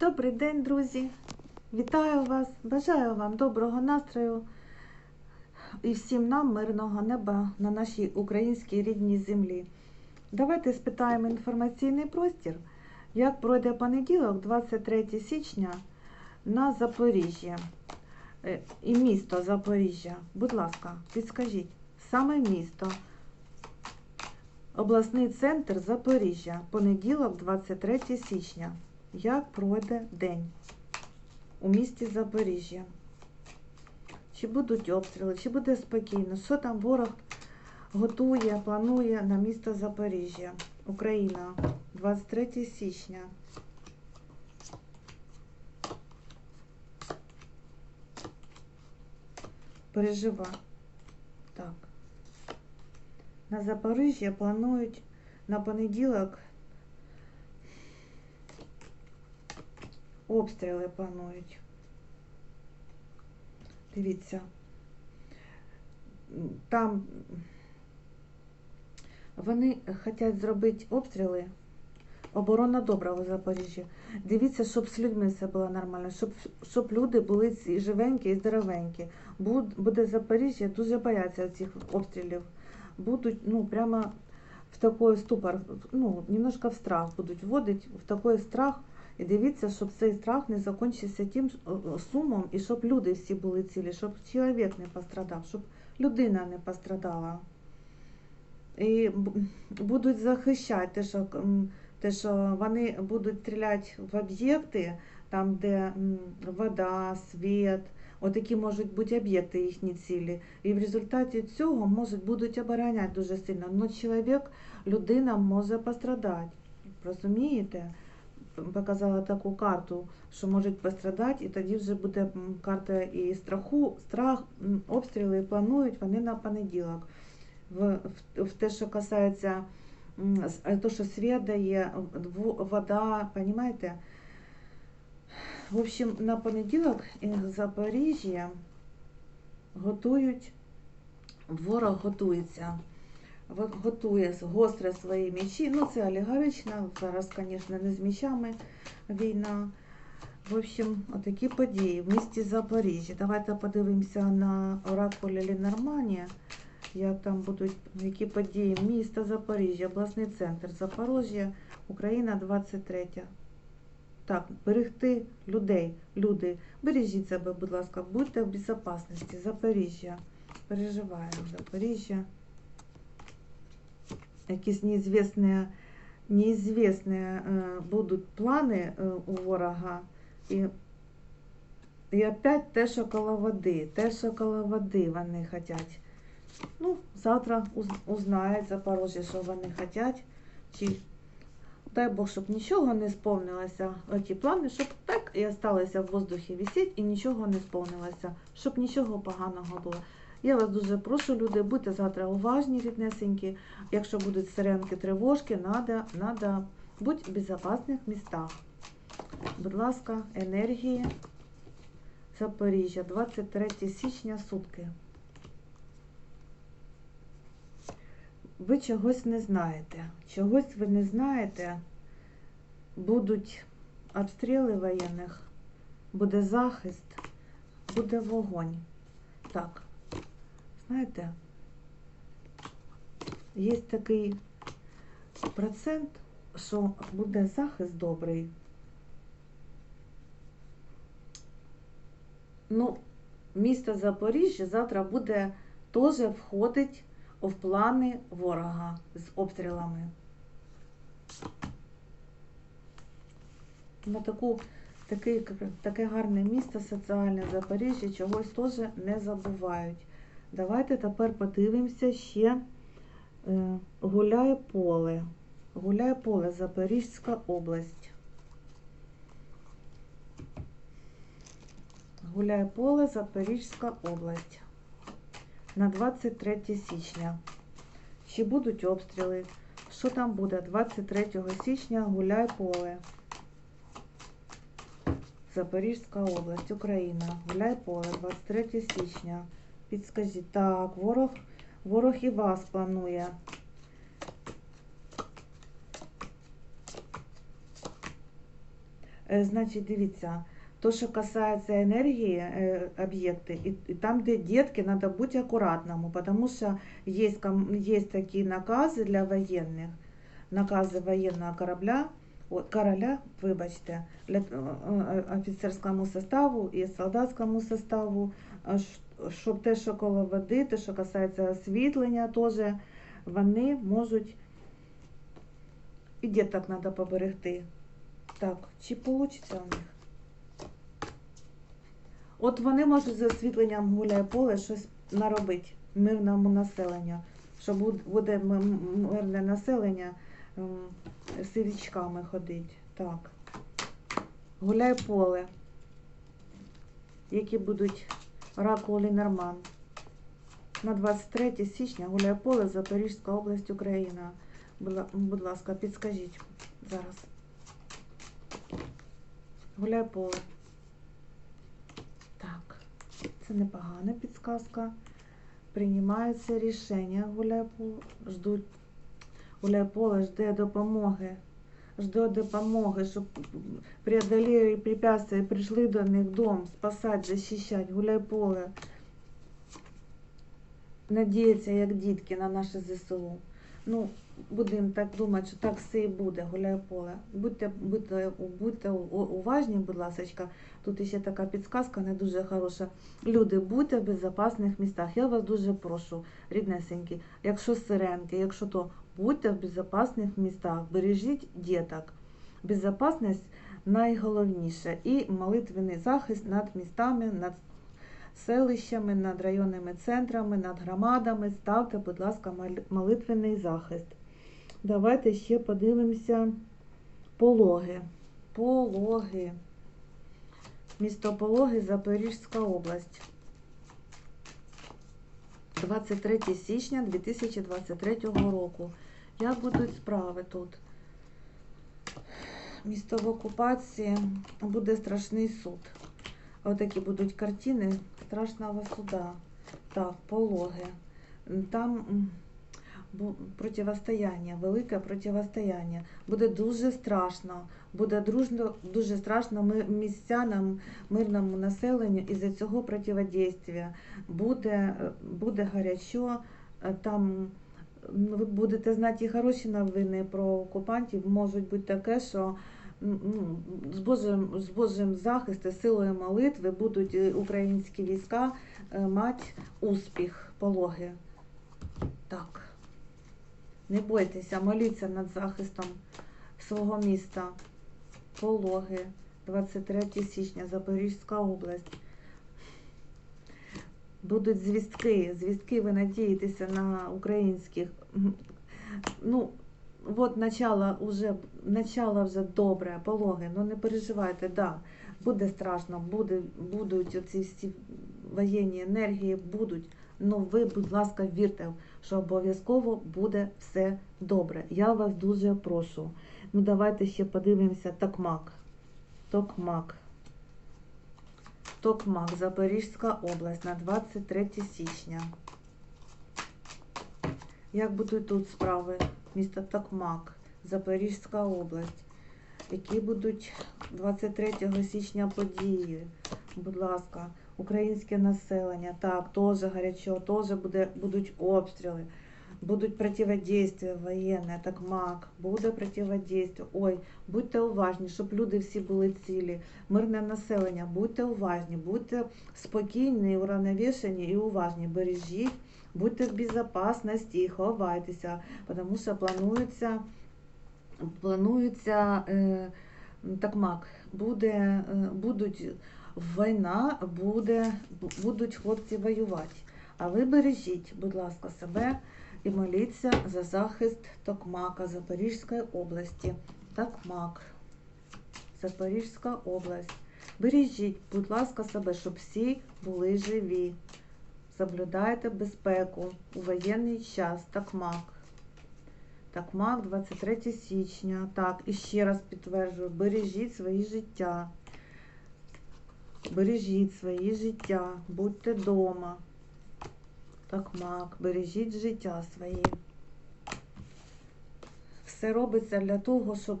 Добрий день, друзі! Вітаю вас! Бажаю вам доброго настрою і всім нам мирного неба на нашій українській рідній землі. Давайте спитаємо інформаційний простір, як пройде понеділок, 23 січня, на Запоріжжя Е, і місто Запоріжжя. Будь ласка, підскажіть, саме місто. Обласний центр Запоріжжя, понеділок, 23 січня. Як пройде день у місті Запоріжжя? Чи будуть обстріли, чи буде спокійно? Що там ворог готує, планує на місто Запоріжжя, Україна, 23 січня. Пережива. Так. На Запоріжжя планують на понеділок обстріли планують. Дивіться. Там вони хочуть зробити обстріли. Оборона добра у Запоріжжі. Дивіться, щоб з людьми все було нормально, щоб, щоб люди були ці живенькі і здоровенькі. Буд- Буде Запоріжжя дуже бояться цих обстрілів. Будуть, ну, прямо в такий ступор, ну, немножко в страх будуть вводити, в такий страх. І дивіться, щоб цей страх не закінчився тим е, е, сумом, і щоб люди всі були цілі, щоб чоловік не пострадав, щоб людина не пострадала. І будуть захищати те, що, те, що вони будуть стріляти в об'єкти, там, де вода, світ, отакі можуть бути об'єкти їхні цілі. І в результаті цього можуть будуть обороняти дуже сильно. Но чоловік, людина може пострадати. Розумієте? Показала таку карту, що можуть пострадати, і тоді вже буде карта і страху, страх, обстріли планують вони на понеділок. В, в, в те, що касається то, що світ дає, вода, розумієте? В общем, на понеділок е, Запоріжжя готують, ворог готується. Готує гостре свої мечі. Ну, це олігарична, зараз, звісно, не з мечами війна. В общем, отакі події в місті Запоріжжя. Давайте подивимося на оракулі Лінорманія, як там будуть, які події. Місто Запоріжжя, обласний центр Запоріжжя, Україна 23. Так, берегти людей, люди, бережіть себе, будь ласка, будьте в безпечності. Запоріжжя. Переживаємо Запоріжжя. Якісь неізвісні, неізвісні е, будуть плани е, у ворога. І, і опять те, що коло води, те, що коло води вони хочуть. Ну, завтра уз- узнають Запорожжя, що вони хочуть. Чи дай Бог, щоб нічого не сповнилося, ті плани, щоб так і осталося в воздухі висіти і нічого не сповнилося, щоб нічого поганого було. Я вас дуже прошу, люди, будьте завтра уважні, ріднесенькі. Якщо будуть сиренки, тривожки, надо, надо бути в безпечних містах. Будь ласка, енергії. Запоріжжя, 23 січня, сутки. Ви чогось не знаєте. Чогось ви не знаєте. Будуть обстріли воєнних, буде захист, буде вогонь. Так, знаєте, є такий процент, що буде захист добрий. Ну, місто Запоріжжя завтра буде теж входить в плани ворога з обстрілами. На таку, таке, таке гарне місто соціальне Запоріжжя чогось теж не забувають. Давайте тепер подивимося ще е, гуляє поле. Гуляє поле, Запорізька область. Гуляє поле, Запорізька область. На 23 січня. Чи будуть обстріли? Що там буде? 23 січня гуляє поле. Запорізька область, Україна. Гуляй поле, 23 січня. Підскажіть, так, ворог, ворог і вас планує. Е, Значить, дивіться, то, що касається енергії, е, об'єкти, і, і там, де дітки, треба бути акуратному, тому що є, є такі накази для воєнних, накази воєнного корабля, о, короля, вибачте, е, е, офіцерському составу і солдатському составу, щоб те, що коло води, те, що касається освітлення, теж вони можуть і діток треба поберегти. Так, чи вийде у них? От вони можуть з освітленням гуляє поле щось наробити мирному населенню, що буде мирне населення сивічками ходить. Так. Гуляй поле, які будуть раку Лінерман. На 23 січня гуляй поле, Запорізька область, Україна. Будь ласка, підскажіть зараз. Гуляй поле. Так, це непогана підсказка. Приймається рішення. Гуляй поле. Ждуть. Гуляй поле жде допомоги. Жде допомоги, щоб преодолели препятствия, прийшли до них дом, спасати, захищати. Гуляй поле. Надіється, як дітки, на наше ЗСУ. Ну, будемо так думати, що так все і буде, гуляй поле. Будьте, будьте, будьте уважні, будь ласка. Тут ще така підсказка не дуже хороша. Люди, будьте в безпечних містах. Я вас дуже прошу, ріднесенькі. Якщо сиренки, якщо то будьте в безпечних містах, бережіть діток. Безпечність найголовніше. І молитвений захист над містами, над селищами, над районними центрами, над громадами. Ставте, будь ласка, мол- молитвений захист. Давайте ще подивимося пологи. Пологи. Місто Пологи, Запорізька область. 23 січня 2023 року. Як будуть справи тут? Місто в окупації буде страшний суд. Отакі будуть картини страшного суда. Так, пологи. Там противостояння, велике противостояння. Буде дуже страшно, буде дружно, дуже страшно містянам, мирному населенню із-за цього противодействия. Буде, буде гарячо, там ви будете знати і хороші новини про окупантів. Можуть бути таке, що ну, з Божим, з Божим захистом, силою молитви будуть е, українські війська е, мати успіх, пологи. Так. Не бойтеся, моліться над захистом свого міста. Пологи, 23 січня, Запорізька область. Будуть звістки. Звістки, ви надієтеся на українських. Ну, от начало вже, начало вже добре, пологи. Ну не переживайте, да, буде страшно, буде, будуть оці всі воєнні енергії, будуть. Ну ви, будь ласка, вірте, що обов'язково буде все добре. Я вас дуже прошу. Ну давайте ще подивимося Токмак. Токмак. Токмак, Запорізька область на 23 січня. Як будуть тут справи? Місто Токмак, Запорізька область. Які будуть 23 січня події? Будь ласка, українське населення. Так, теж гарячо, теж буде, будуть обстріли, будуть противодействия воєнне, Токмак, буде противодействие. Ой, будьте уважні, щоб люди всі були цілі. Мирне населення, будьте уважні, будьте спокійні, уравновішені і уважні. Бережіть, будьте в безпечності, ховайтеся, тому що планується, планується е, такмак, буде, е, будуть війна, буде, будуть хлопці воювати. А ви бережіть, будь ласка, себе і моліться за захист Токмака Запорізької області. Токмак. Запорізька область. Бережіть, будь ласка, себе, щоб всі були живі. Соблюдайте безпеку у воєнний час. Такмак. Такмак, 23 січня. Так, і ще раз підтверджую, бережіть свої життя. Бережіть свої життя, будьте вдома. Такмак, бережіть життя свої. Все робиться для того, щоб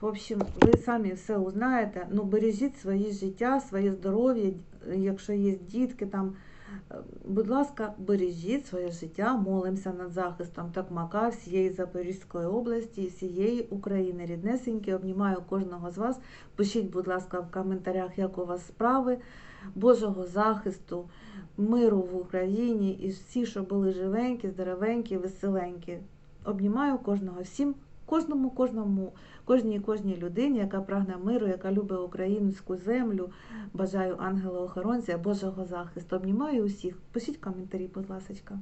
в общем, ви самі все узнаєте. Ну, бережіть своє життя, своє здоров'я, якщо є дітки там. Будь ласка, бережіть своє життя, молимося над захистом Токмака, всієї Запорізької області всієї України. Ріднесенькі, обнімаю кожного з вас. Пишіть, будь ласка, в коментарях, як у вас справи, Божого захисту, миру в Україні і всі, що були живенькі, здоровенькі, веселенькі. Обнімаю кожного всім, кожному, кожному, кожній кожній людині, яка прагне миру, яка любить українську землю. Бажаю ангела-охоронця, Божого захисту. Обнімаю усіх. Пишіть коментарі, будь ласка.